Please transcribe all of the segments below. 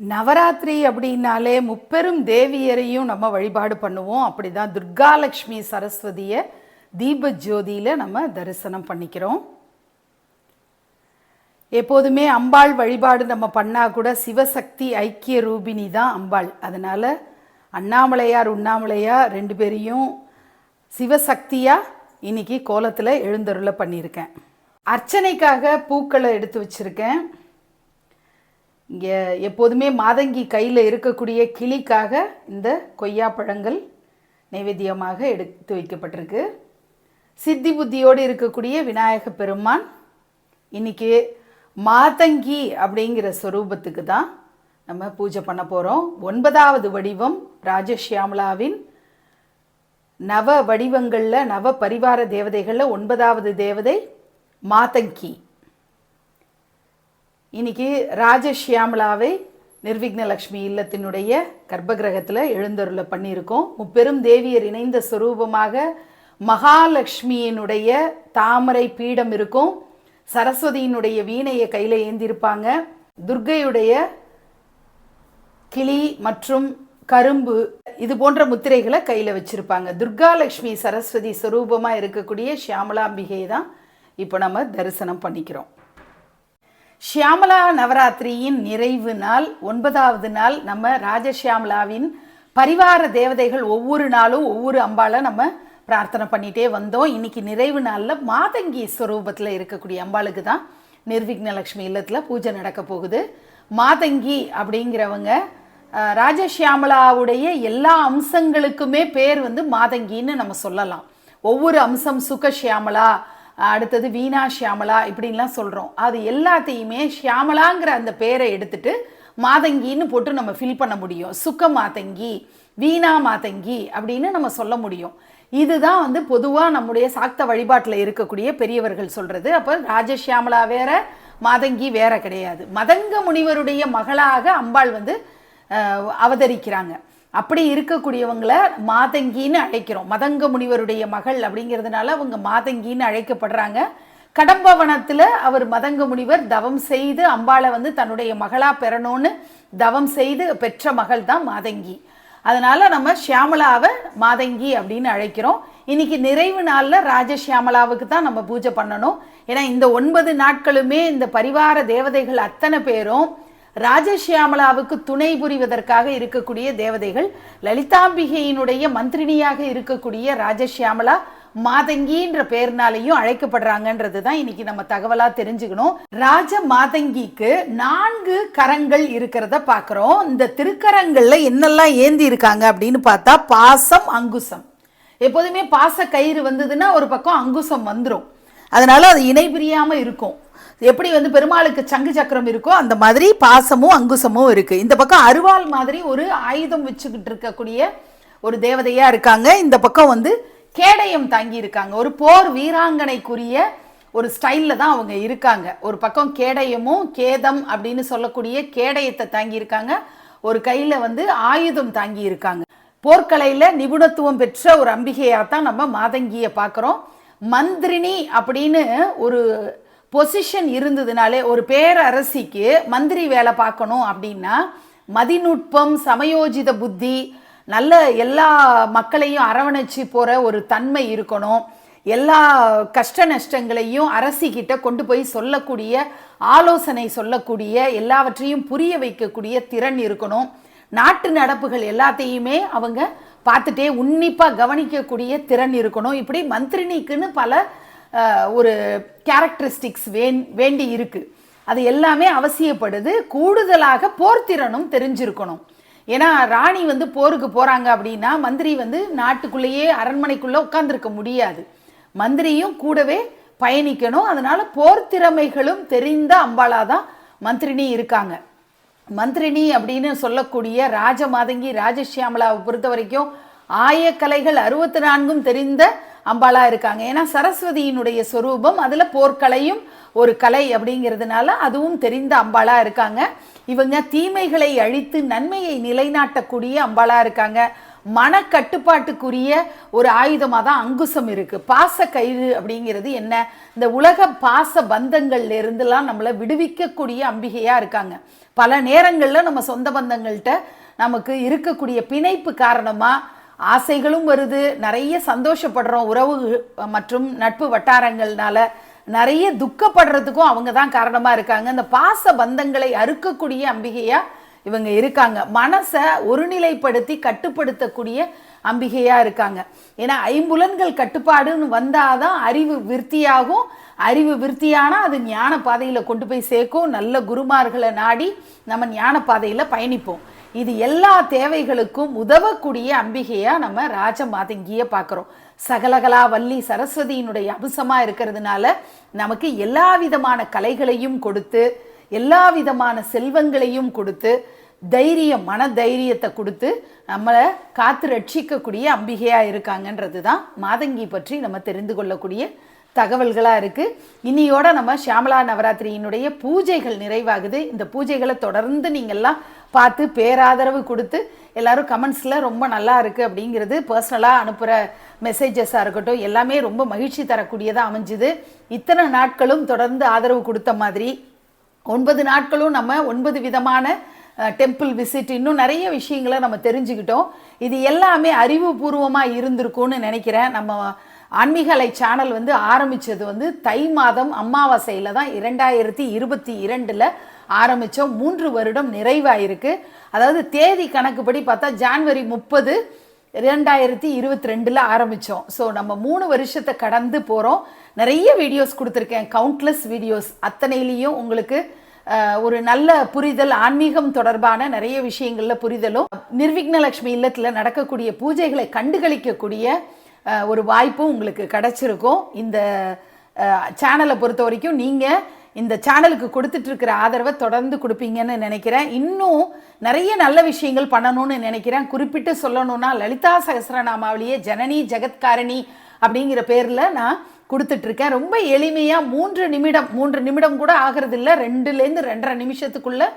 நவராத்திரி அப்படின்னாலே முப்பெரும் தேவியரையும் நம்ம வழிபாடு பண்ணுவோம். அப்படிதான் துர்காலட்சுமி சரஸ்வதியை தீப ஜோதியில் நம்ம தரிசனம் பண்ணிக்கிறோம். எப்போதுமே அம்பாள் வழிபாடு நம்ம பண்ணால் கூட சிவசக்தி ஐக்கிய ரூபினி தான் அம்பாள். அதனால் அண்ணாமலையார் உண்ணாமலையார் ரெண்டு பேரையும் சிவசக்தியாக இன்னைக்கு கோலத்தில் எழுந்தருளை பண்ணியிருக்கேன். அர்ச்சனைக்காக பூக்களை எடுத்து வச்சுருக்கேன். இங்கே எப்போதுமே மாதங்கி கையில் இருக்கக்கூடிய கிளிக்காக இந்த கொய்யாப்பழங்கள் நைவேத்தியமாக எடுத்து வைக்கப்பட்டிருக்கு. சித்தி புத்தியோடு இருக்கக்கூடிய விநாயக பெருமான் இன்னைக்கு மாதங்கி அப்படிங்கிற ஸ்வரூபத்துக்கு தான் நம்ம பூஜை பண்ண போகிறோம் ஒன்பதாவது வடிவம் ராஜஷ்யாமலாவின் நவ வடிவங்களில் நவ பரிவார தேவதைகளில் ஒன்பதாவது தேவதை மாதங்கி. இன்னைக்கு ராஜஷியாமலாவை நிர்விக்னலக்ஷ்மி இல்லத்தினுடைய கர்ப்பகிரகத்தில் எழுந்தருள பண்ணியிருக்கோம். முப்பெரும் தேவியர் இணைந்த சுரூபமாக மகாலட்சுமியினுடைய தாமரை பீடம் இருக்கும். சரஸ்வதியினுடைய வீணையை கையில் ஏந்திருப்பாங்க. துர்கையுடைய கிளி மற்றும் கரும்பு இது போன்ற முத்திரைகளை கையில் வச்சுருப்பாங்க. துர்காலட்சுமி சரஸ்வதி சுரூபமாக இருக்கக்கூடிய ஷியாமலாம்பிகை தான் இப்போ நம்ம தரிசனம் பண்ணிக்கிறோம். ஷியாமலா நவராத்திரியின் நிறைவு நாள் ஒன்பதாவது நாள் நம்ம ராஜஷியாமலாவின் பரிவார தேவதைகள் ஒவ்வொரு நாளும் ஒவ்வொரு அம்பாளை நம்ம பிரார்த்தனை பண்ணிகிட்டே வந்தோம். இன்னைக்கு நிறைவு நாளில் மாதங்கி ஸ்வரூபத்தில் இருக்கக்கூடிய அம்பாளுக்கு தான் நிர்விக்னலக்ஷ்மி இல்லத்தில் பூஜை நடக்க போகுது. மாதங்கி அப்படிங்கிறவங்க ராஜஷியாமலாவுடைய எல்லா அம்சங்களுக்குமே பேர் வந்து மாதங்கின்னு நம்ம சொல்லலாம். ஒவ்வொரு அம்சம் சுகஷியாமலா அடுத்தது வீணா ஷியாமலா இப்படின்லாம் சொல்கிறோம் அது எல்லாத்தையுமே ஷியாமலாங்கிற அந்த பேரை எடுத்துட்டு மாதங்கின்னு போட்டு நம்ம ஃபில் பண்ண முடியும். சுக்க மாதங்கி வீணா மாதங்கி அப்படின்னு நம்ம சொல்ல முடியும். இதுதான் வந்து பொதுவாக நம்முடைய சாக்த வழிபாட்டில் இருக்கக்கூடிய பெரியவர்கள் சொல்கிறது அப்போ ராஜஷியாமலா வேற மாதங்கி வேற கிடையாது. மதங்க முனிவருடைய மகளாக அம்பாள் வந்து அவதரிக்கிறாங்க. அப்படி இருக்கக்கூடியவங்கள மாதங்கின்னு அழைக்கிறோம். மதங்க முனிவருடைய மகள் அப்படிங்கிறதுனால அவங்க மாதங்கின்னு அழைக்கப்படுறாங்க. கடம்பவனத்தில் அவர் மதங்க முனிவர் தவம் செய்து அம்பாளை வந்து தன்னுடைய மகளாக பெறணும்னு தவம் செய்து பெற்ற மகள் தான் மாதங்கி. அதனால் நம்ம ஷியாமலாவை மாதங்கி அப்படின்னு அழைக்கிறோம். இன்னைக்கு நிறைவு நாளில் ராஜஷியாமலாவுக்கு தான் நம்ம பூஜை பண்ணணும். ஏன்னா இந்த ஒன்பது நாட்களுமே இந்த பரிவார தேவதைகள் அத்தனை பேரும் ராஜஷியாமலாவுக்கு துணை புரிவதற்காக இருக்கக்கூடிய தேவதைகள் லலிதாம்பிகையினுடைய மந்திரினியாக இருக்கக்கூடிய ராஜஷியாமலா மாதங்கின்ற பேர்னாலையும் அழைக்கப்படுறாங்கன்றது தான் இன்னைக்கு நம்ம தகவலா தெரிஞ்சுக்கணும். ராஜ மாதங்கிக்கு நான்கு கரங்கள் இருக்கிறத பார்க்குறோம் இந்த திருக்கரங்கள்ல என்னெல்லாம் ஏந்தி இருக்காங்க அப்படின்னு பார்த்தா பாசம் அங்குசம். எப்போதுமே பாச கயிறு வந்ததுன்னா ஒரு பக்கம் அங்குசம் வந்துடும் அதனால அது இணை பிரியாமல் இருக்கும். எப்படி வந்து பெருமாளுக்கு சங்கு சக்கரம் இருக்கோ அந்த மாதிரி பாசமும் அங்குசமும் இருக்குது இந்த பக்கம் அருவாள் மாதிரி ஒரு ஆயுதம் வச்சுக்கிட்டு இருக்கக்கூடிய ஒரு தேவதையாக இருக்காங்க. இந்த பக்கம் வந்து கேடயம் தாங்கி இருக்காங்க. ஒரு போர் வீராங்கனைக்குரிய ஒரு ஸ்டைலில் தான் அவங்க இருக்காங்க. ஒரு பக்கம் கேடயமும் கேதம் அப்படின்னு சொல்லக்கூடிய கேடயத்தை தாங்கி இருக்காங்க. ஒரு கையில் வந்து ஆயுதம் தாங்கி இருக்காங்க. போர்க்கலையில் நிபுணத்துவம் பெற்ற ஒரு அம்பிகையாக தான் நம்ம மாதங்கியை பார்க்குறோம் மந்திரினி அப்படின்னு ஒரு பொசிஷன் இருந்ததுனாலே ஒரு பேரரசிக்கு மந்திரி வேலை பார்க்கணும் அப்படின்னா மதிநுட்பம் சமயோஜித புத்தி நல்ல எல்லா மக்களையும் அரவணைச்சு போகிற ஒரு தன்மை இருக்கணும். எல்லா கஷ்ட நஷ்டங்களையும் அரசிக்கிட்ட கொண்டு போய் சொல்லக்கூடிய ஆலோசனை சொல்லக்கூடிய எல்லாவற்றையும் புரிய வைக்கக்கூடிய திறன் இருக்கணும். நாட்டு நடப்புகள் எல்லாத்தையுமே அவங்க பார்த்துட்டே உன்னிப்பாக கவனிக்கக்கூடிய திறன் இருக்கணும். இப்படி மந்திரினிக்குன்னு பல ஒரு கேரக்டரிஸ்டிக்ஸ் வேண் வேண்டி இருக்கு. அது எல்லாமே அவசியப்படுது. கூடுதலாக போர்த்திறனும் தெரிஞ்சிருக்கணும். ஏன்னா ராணி வந்து போருக்கு போகிறாங்க அப்படின்னா மந்திரி வந்து நாட்டுக்குள்ளேயே அரண்மனைக்குள்ளே உட்காந்துருக்க முடியாது. மந்திரியும் கூடவே பயணிக்கணும். அதனால் போர் திறமைகளும் தெரிந்த அம்பாலா தான் மந்திரினி இருக்காங்க. மந்திரினி அப்படின்னு சொல்லக்கூடிய ராஜமாதங்கி ராஜஷியாமலாவை பொறுத்த வரைக்கும் ஆயக்கலைகள் அறுபத்தி நான்கும் தெரிந்த அம்பாளா இருக்காங்க. ஏன்னா சரஸ்வதியினுடைய சொரூபம் அதில் போர்க்கலையும் ஒரு கலை அப்படிங்கிறதுனால அதுவும் தெரிந்த அம்பாளா இருக்காங்க. இவங்க தீமைகளை அழித்து நன்மையை நிலைநாட்டக்கூடிய அம்பாளா இருக்காங்க. மன கட்டுப்பாட்டுக்குரிய ஒரு ஆயுதமாக தான் அங்குசம் இருக்குது பாச கயிறு அப்படிங்கிறது என்ன? இந்த உலக பாச பந்தங்கள்ல இருந்துலாம் நம்மளை விடுவிக்கக்கூடிய அம்பிகையாக இருக்காங்க. பல நேரங்களில் நம்ம சொந்த பந்தங்கள்கிட்ட நமக்கு இருக்கக்கூடிய பிணைப்பு காரணமாக ஆசைகளும் வருது. நிறைய சந்தோஷப்படுறோம். உறவு மற்றும் நட்பு வட்டாரங்கள்னால நிறைய துக்கப்படுறதுக்கும் அவங்க தான் காரணமாக இருக்காங்க. இந்த பாச பந்தங்களை அறுக்கக்கூடிய அம்பிகையாக இவங்க இருக்காங்க. மனசை ஒருநிலைப்படுத்தி கட்டுப்படுத்தக்கூடிய அம்பிகையாக இருக்காங்க. ஏன்னா ஐம்புலன்கள் கட்டுப்பாடுன்னு வந்தாதான் அறிவு விருத்தியாகும். அறிவு விருத்தியானால் அது ஞான பாதையில் கொண்டு போய் சேர்க்கும். நல்ல குருமார்களை நாடி நம்ம ஞான பாதையில் பயணிப்போம். இது எல்லா தேவைகளுக்கும் உதவக்கூடிய அம்பிகையா நம்ம ராஜ மாதங்கியை பார்க்குறோம். சகலகலா வள்ளி சரஸ்வதியினுடைய அம்சமாக இருக்கிறதுனால நமக்கு எல்லா விதமான கலைகளையும் கொடுத்து எல்லா விதமான செல்வங்களையும் கொடுத்து தைரியம் மன தைரியத்தை கொடுத்து நம்மளை காத்து ரட்சிக்கக்கூடிய அம்பிகையாக இருக்காங்கன்றது தான் மாதங்கி பற்றி நம்ம தெரிந்து கொள்ளக்கூடிய தகவல்களாக இருக்குது இன்னியோட நம்ம ஷியாமலா நவராத்திரியினுடைய பூஜைகள் நிறைவாகுது. இந்த பூஜைகளை தொடர்ந்து நீங்கள்லாம் பார்த்து பேராதரவு கொடுத்து எல்லாரும் கமெண்ட்ஸில் ரொம்ப நல்லா இருக்குது அப்படிங்கிறது பர்சனலாக அனுப்புகிற மெசேஜஸாக இருக்கட்டும் எல்லாமே ரொம்ப மகிழ்ச்சி தரக்கூடியதாக அமைஞ்சுது. இத்தனை நாட்களும் தொடர்ந்து ஆதரவு கொடுத்த மாதிரி ஒன்பது நாட்களும் நம்ம ஒன்பது விதமான டெம்பிள் விசிட் இன்னும் நிறைய விஷயங்களை நம்ம தெரிஞ்சுக்கிட்டோம். இது எல்லாமே அறிவுபூர்வமாக இருந்திருக்கும்னு நினைக்கிறேன். நம்ம ஆன்மீகலை சேனல் வந்து ஆரம்பித்தது வந்து தை மாதம் அமாவாசையில் தான் இரண்டாயிரத்தி இருபத்தி இரண்டில் ஆரம்பித்தோம் மூன்று வருடம் நிறைவாயிருக்கு. அதாவது தேதி கணக்குப்படி பார்த்தா ஜான்வரி முப்பது ரெண்டாயிரத்தி இருபத்தி ரெண்டில் ஆரம்பித்தோம் ஸோ நம்ம மூணு வருஷத்தை கடந்து போகிறோம் நிறைய வீடியோஸ் கொடுத்துருக்கேன். கவுண்ட்லெஸ் வீடியோஸ் அத்தனையிலையும் உங்களுக்கு ஒரு நல்ல புரிதல் ஆன்மீகம் தொடர்பான நிறைய விஷயங்களில் புரிதலும் நிர்விக்னலக்ஷ்மி இல்லத்தில் நடக்கக்கூடிய பூஜைகளை கண்டுகளிக்கக்கூடிய ஒரு வாய்ப்பும் உங்களுக்கு கிடச்சிருக்கும். இந்த சேனலை பொறுத்த வரைக்கும் நீங்கள் இந்த சேனலுக்கு கொடுத்துட்ருக்கிற ஆதரவை தொடர்ந்து கொடுப்பீங்கன்னு நினைக்கிறேன். இன்னும் நிறைய நல்ல விஷயங்கள் பண்ணணும்னு நினைக்கிறேன். குறிப்பிட்டு சொல்லணும்னா லலிதா சகசரநாமாவிலேயே ஜனனி ஜெகத்காரணி அப்படிங்கிற பேரில் நான் கொடுத்துட்ருக்கேன். ரொம்ப எளிமையாக மூன்று நிமிடம் மூன்று நிமிடம் கூட ஆகிறதில்ல. ரெண்டுலேருந்து ரெண்டரை நிமிஷத்துக்குள்ளே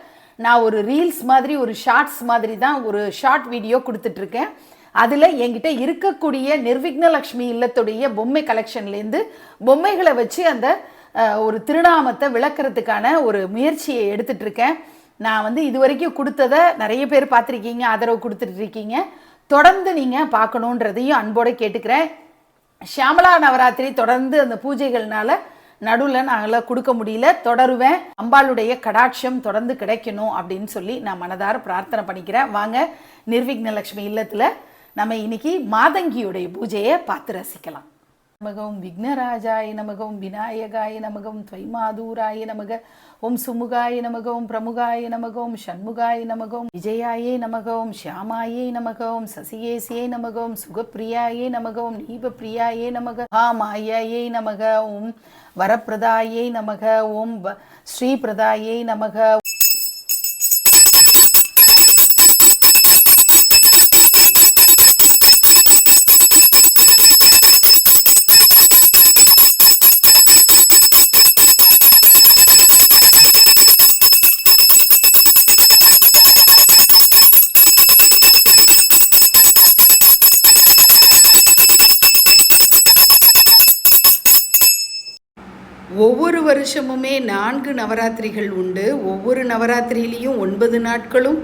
நான் ஒரு ரீல்ஸ் மாதிரி ஒரு ஷார்ட்ஸ் மாதிரி தான் ஒரு ஷார்ட் வீடியோ கொடுத்துட்ருக்கேன். அதில் என்கிட்ட இருக்கக்கூடிய நிர்விக்னலக்ஷ்மி இல்லத்துடைய பொம்மை கலெக்ஷன்லேருந்து பொம்மைகளை வச்சு அந்த ஒரு திருநாமத்தை விளக்குறதுக்கான ஒரு முயற்சியை எடுத்துட்ருக்கேன் நான் வந்து இது வரைக்கும் கொடுத்ததை நிறைய பேர் பார்த்துருக்கீங்க ஆதரவு கொடுத்துட்டு இருக்கீங்க. தொடர்ந்து நீங்கள் பார்க்கணுன்றதையும் அன்போடு கேட்டுக்கிறேன். ஷியாமலா நவராத்திரி தொடர்ந்து அந்த பூஜைகள்னால நடுவில் நாங்களாம் கொடுக்க முடியல. தொடருவேன். அம்பாளுடைய கடாட்சம் தொடர்ந்து கிடைக்கணும் அப்படின்னு சொல்லி நான் மனதார பிரார்த்தனை பண்ணிக்கிறேன். வாங்க நிர்விக்னலக்ஷ்மி இல்லத்தில் நம்ம இன்னைக்கு மாதங்கியுடைய பூஜையை பார்த்து ரசிக்கலாம். நமகம் விக்னராஜாய நமகம் விநாயகாய நமகம் துவைமாதூராய நமக ஓம் சுமுகாய நமகம் பிரமுகாய நமகம் ஷண்முகாய நமகம் விஜயாயே நமகம் ஷியாமாயே நமகம் சசிகேசியே நமகம் சுகப்பிரியாயே நமகம் நீபப்பிரியாயே நமக ஆ மாயாயே நமக ஓம் வரப்பிரதாயை நமக ஓம் வ- ஸ்ரீபிரதாயை நமக ஒவ்வொரு வருஷமுமே நான்கு நவராத்திரிகள் உண்டு. ஒவ்வொரு நவராத்திரியிலையும் ஒன்பது நாட்களும்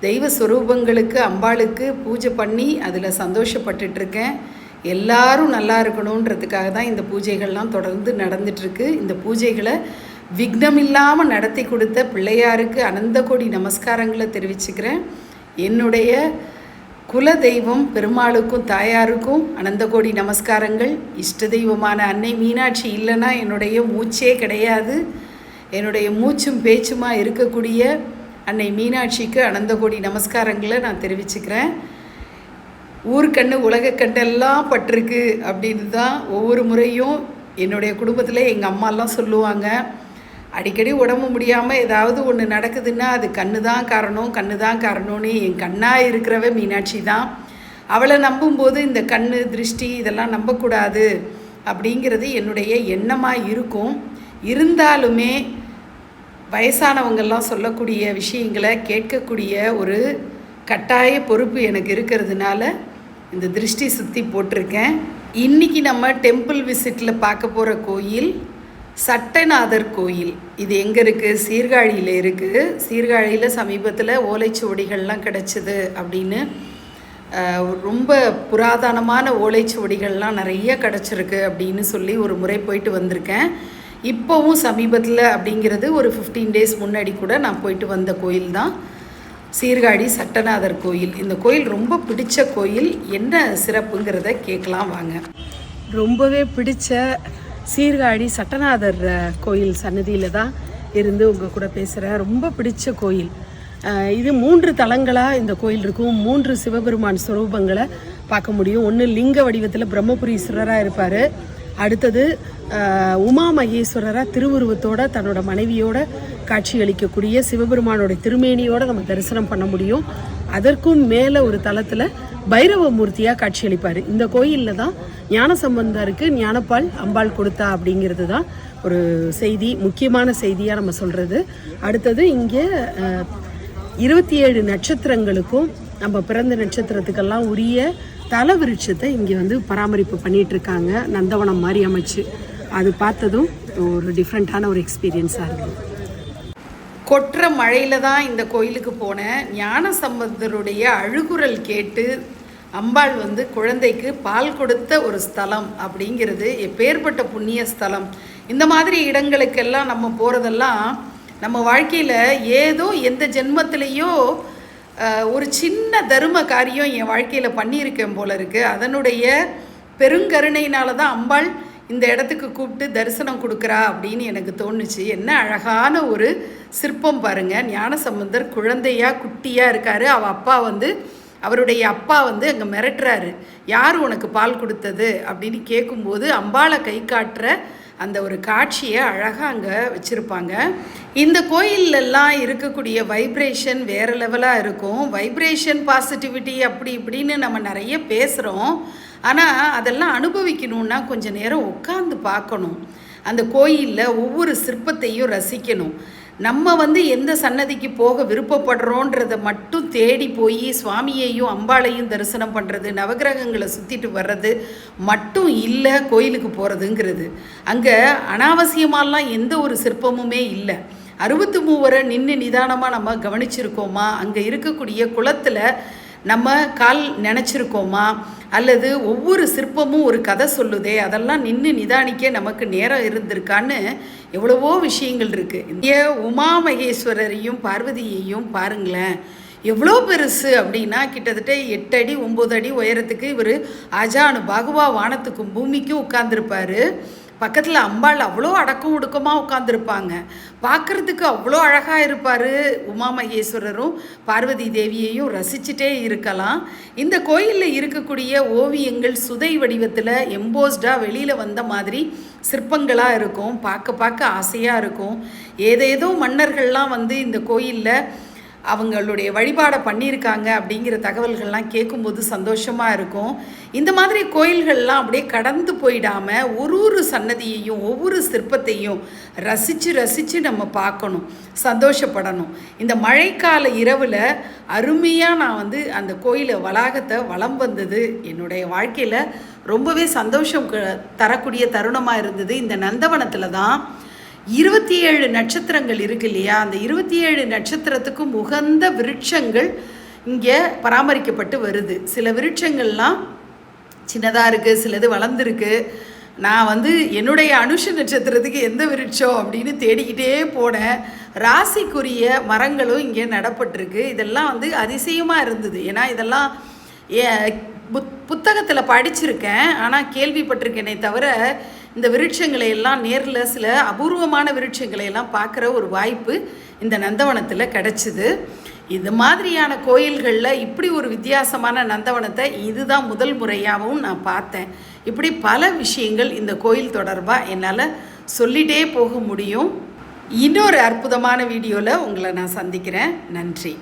தெய்வ சுரூபங்களுக்கு அம்பாளுக்கு பூஜை பண்ணி அதில் சந்தோஷப்பட்டுட்ருக்கேன். எல்லாரும் நல்லா இருக்கணுன்றதுக்காக தான் இந்த பூஜைகள்லாம் தொடர்ந்து நடந்துட்டுருக்கு இந்த பூஜைகளை விக்னம் இல்லாமல் நடத்தி கொடுத்த பிள்ளையாருக்கு அனந்த கோடி நமஸ்காரங்களை தெரிவிச்சுக்கிறேன். என்னுடைய குல தெய்வம் பெருமாளுக்கும் தாயாருக்கும் அனந்த கோடி நமஸ்காரங்கள். இஷ்ட தெய்வமான அன்னை மீனாட்சி இல்லைன்னா என்னுடைய மூச்சே கிடையாது. என்னுடைய மூச்சும் பேச்சுமா இருக்கக்கூடிய அன்னை மீனாட்சிக்கு அனந்த கோடி நமஸ்காரங்களை நான் தெரிவிச்சுக்கிறேன். ஊர்க்கண்ணு உலகக்கண்ணெல்லாம் பட்டிருக்கு அப்படின்னு தான் ஒவ்வொரு முறையும் என்னுடைய குடும்பத்தில் எங்கள் அம்மாலாம் சொல்லுவாங்க. அடிக்கடி உடம்பு முடியாமல் ஏதாவது ஒன்று நடக்குதுன்னா அது கண்ணு தான் காரணம் கண்ணு தான் காரணம்னு என் கண்ணாக இருக்கிறவ மீனாட்சி தான். அவளை நம்பும்போது இந்த கண் திருஷ்டி இதெல்லாம் நம்பக்கூடாது அப்படிங்கிறது என்னுடைய எண்ணமாக இருக்கும். இருந்தாலுமே வயசானவங்கெல்லாம் சொல்லக்கூடிய விஷயங்களை கேட்கக்கூடிய ஒரு கட்டாய பொறுப்பு எனக்கு இருக்கிறதுனால இந்த திருஷ்டி சுற்றி போட்டிருக்கேன். இன்னைக்கு நம்ம டெம்பிள் விசிட்டில் பார்க்க போகிற கோயில் சட்டநாதர் கோயில். இது எங்கே இருக்குது சீர்காழியில் இருக்குது சீர்காழியில் சமீபத்தில் ஓலைச்சுவடிகள்லாம் கிடச்சிது அப்படின்னு ரொம்ப புராதனமான ஓலைச்சுவடிகள்லாம் நிறைய கிடச்சிருக்கு அப்படின்னு சொல்லி ஒரு முறை போயிட்டு வந்திருக்கேன். இப்போவும் சமீபத்தில் அப்படிங்கிறது ஒரு ஃபிஃப்டீன் டேஸ் முன்னாடி கூட நான் போயிட்டு வந்த கோயில் தான். சீர்காழி சட்டநாதர் கோயில். இந்த கோயில் ரொம்ப பிடிச்ச கோயில். என்ன சிறப்புங்கிறத கேட்கலாம் வாங்க. ரொம்பவே பிடிச்ச சீர்காழி சட்டநாதர் கோயில் சன்னதியில் தான் இருந்து உங்கள் கூட பேசுகிறேன் ரொம்ப பிடிச்ச கோயில். இது மூன்று தலங்களாக இந்த கோயில் இருக்கும். மூன்று சிவபெருமான் ஸ்வரூபங்களை பார்க்க முடியும். ஒன்று லிங்க வடிவத்தில் பிரம்மபுரீஸ்வரராக இருப்பார். அடுத்தது உமா மகேஸ்வரராக திருவுருவத்தோட தன்னோட மனைவியோட காட்சியளிக்கக்கூடிய சிவபெருமானோட திருமேனியோட நம்ம தரிசனம் பண்ண முடியும். அதற்கும் மேலே ஒரு தலத்தில் பைரவ மூர்த்தியாக காட்சியளிப்பார். இந்த கோயிலில் தான் ஞானசம்பந்தருக்கு ஞானப்பால் அம்பாள் கொடுத்தா அப்படிங்கிறது தான் ஒரு செய்தி முக்கியமான செய்தியாக நம்ம சொல்கிறது அடுத்தது இங்கே இருபத்தி ஏழு நட்சத்திரங்களுக்கும் நம்ம பிறந்த நட்சத்திரத்துக்கெல்லாம் உரிய தல விருட்சத்தை இங்கே வந்து பராமரிப்பு பண்ணிகிட்ருக்காங்க நந்தவனம் மாதிரி அமைச்சு. அது பார்த்ததும் ஒரு டிஃப்ரெண்ட்டான ஒரு எக்ஸ்பீரியன்ஸாக இருந்தது கொற்ற மழையில் தான் இந்த கோயிலுக்கு போனேன். ஞான சம்பந்தருடைய அழுகுரல் கேட்டு அம்பாள் வந்து குழந்தைக்கு பால் கொடுத்த ஒரு ஸ்தலம் அப்படிங்கிறது எப்பேற்பட்ட புண்ணிய ஸ்தலம். இந்த மாதிரி இடங்களுக்கெல்லாம் நம்ம போகிறதெல்லாம் நம்ம வாழ்க்கையில் ஏதோ எந்த ஜென்மத்திலேயோ ஒரு சின்ன தர்ம காரியம் என் வாழ்க்கையில் பண்ணியிருக்கேன் போல இருக்குது அதனுடைய பெருங்கருணையினால தான் அம்பாள் இந்த இடத்துக்கு கூப்பிட்டு தரிசனம் கொடுக்குறா அப்படின்னு எனக்கு தோணுச்சு. என்ன அழகான ஒரு சிற்பம் பாருங்க. ஞானசம்பந்தர் குழந்தையாக குட்டியாக இருக்காரு. அவள் அப்பா வந்து அவருடைய அப்பா வந்து அங்கே மிரட்டுறாரு. யார் உனக்கு பால் கொடுத்தது? அப்படின்னு கேட்கும்போது அம்பாளை கை காட்டுற அந்த ஒரு காட்சியை அழகாக அங்கே வச்சுருப்பாங்க. இந்த கோயிலெல்லாம் இருக்கக்கூடிய வைப்ரேஷன் வேறு லெவலாக இருக்கும். வைப்ரேஷன் பாசிட்டிவிட்டி அப்படி இப்படின்னு நம்ம நிறைய பேசுகிறோம் ஆனால் அதெல்லாம் அனுபவிக்கணும்னா கொஞ்சம் நேரம் உட்காந்து பார்க்கணும். அந்த கோயிலில் ஒவ்வொரு சிற்பத்தையும் ரசிக்கணும். நம்ம வந்து எந்த சன்னதிக்கு போக விருப்பப்படுறோன்றத மட்டும் தேடி போய் சுவாமியையும் அம்பாளையும் தரிசனம் பண்ணுறது நவகிரகங்களை சுற்றிட்டு வர்றது மட்டும் இல்லை கோயிலுக்கு போகிறதுங்கிறது அங்கே அனாவசியமாலாம் எந்த ஒரு சிற்பமுமே இல்லை. அறுபத்து மூவரை நின்று நிதானமாக நம்ம கவனிச்சிருக்கோமா? அங்கே இருக்கக்கூடிய குளத்தில் நம்ம கால் நினச்சிருக்கோமா? அல்லது ஒவ்வொரு சிற்பமும் ஒரு கதை சொல்லுதே அதெல்லாம் நின்று நிதானிக்க நமக்கு நேரம் இருந்திருக்கான்னு எவ்வளவோ விஷயங்கள் இருக்குது இந்திய உமா மகேஸ்வரரையும் பார்வதியையும் பாருங்களேன். எவ்வளோ பெருசு அப்படின்னா கிட்டத்தட்ட எட்டு அடி ஒம்பது அடி உயரத்துக்கு இவர் அஜானு பாகுவா வானத்துக்கும் பூமிக்கும் உட்கார்ந்துருப்பாரு. பக்கத்தில் அம்பாள் அவ்வளோ அடக்கம் ஒடுக்கமாக உட்காந்துருப்பாங்க பார்க்குறதுக்கு அவ்வளோ அழகாக இருப்பார் உமா மகேஸ்வரரும் பார்வதி தேவியையும் ரசிச்சுட்டே இருக்கலாம். இந்த கோயிலில் இருக்கக்கூடிய ஓவியங்கள் சுதை வடிவத்தில் எம்போஸ்டாக வெளியில் வந்த மாதிரி சிற்பங்களாக இருக்கும். பார்க்க பார்க்க ஆசையாக இருக்கும். ஏதேதோ மன்னர்கள்லாம் வந்து இந்த கோயிலில் அவங்களுடைய வழிபாடை பண்ணியிருக்காங்க அப்படிங்கிற தகவல்கள்லாம் கேட்கும்போது சந்தோஷமாக இருக்கும். இந்த மாதிரி கோயில்கள்லாம் அப்படியே கடந்து போயிடாமல் ஒரு ஒரு சன்னதியையும் ஒவ்வொரு சிற்பத்தையும் ரசித்து ரசித்து நம்ம பார்க்கணும் சந்தோஷப்படணும். இந்த மழைக்கால இரவில் அருமையாக நான் வந்து அந்த கோயிலை வளாகத்தை வளம் வந்தது. என்னுடைய வாழ்க்கையில் ரொம்பவே சந்தோஷம் க- தரக்கூடிய தருணமாக இருந்தது. இந்த நந்தவனத்தில் தான் இருபத்தி ஏழு நட்சத்திரங்கள் இருக்கு இல்லையா? அந்த இருபத்தி ஏழு நட்சத்திரத்துக்கும் உகந்த விருட்சங்கள் இங்கே பராமரிக்கப்பட்டு வருது. சில விருட்சங்கள்லாம் சின்னதாக இருக்குது சிலது வளர்ந்துருக்கு. நான் வந்து என்னுடைய அனுஷ நட்சத்திரத்துக்கு எந்த விருட்சம் அப்படின்னு தேடிக்கிட்டே போனேன். ராசிக்குரிய மரங்களும் இங்கே நடப்பட்டிருக்கு. இதெல்லாம் வந்து அதிசயமாக இருந்தது. ஏன்னா இதெல்லாம் ஏ- புத் புத்தகத்தில் படிச்சிருக்கேன். ஆனால் கேள்விப்பட்டிருக்கேனே தவிர இந்த விருட்சங்களை எல்லாம் நேரில் சில அபூர்வமான விருட்சங்களை எல்லாம் பார்க்குற ஒரு வாய்ப்பு இந்த நந்தவனத்தில் கிடச்சிது. இது மாதிரியான கோயில்களில் இப்படி ஒரு வித்தியாசமான நந்தவனத்தை இதுதான் முதல் முறையாகவும் நான் பார்த்தேன். இப்படி பல விஷயங்கள் இந்த கோயில் தொடர்பாக என்னால் சொல்லிட்டே போக முடியும். இன்னொரு அற்புதமான வீடியோவில் உங்களை நான் சந்திக்கிறேன். நன்றி.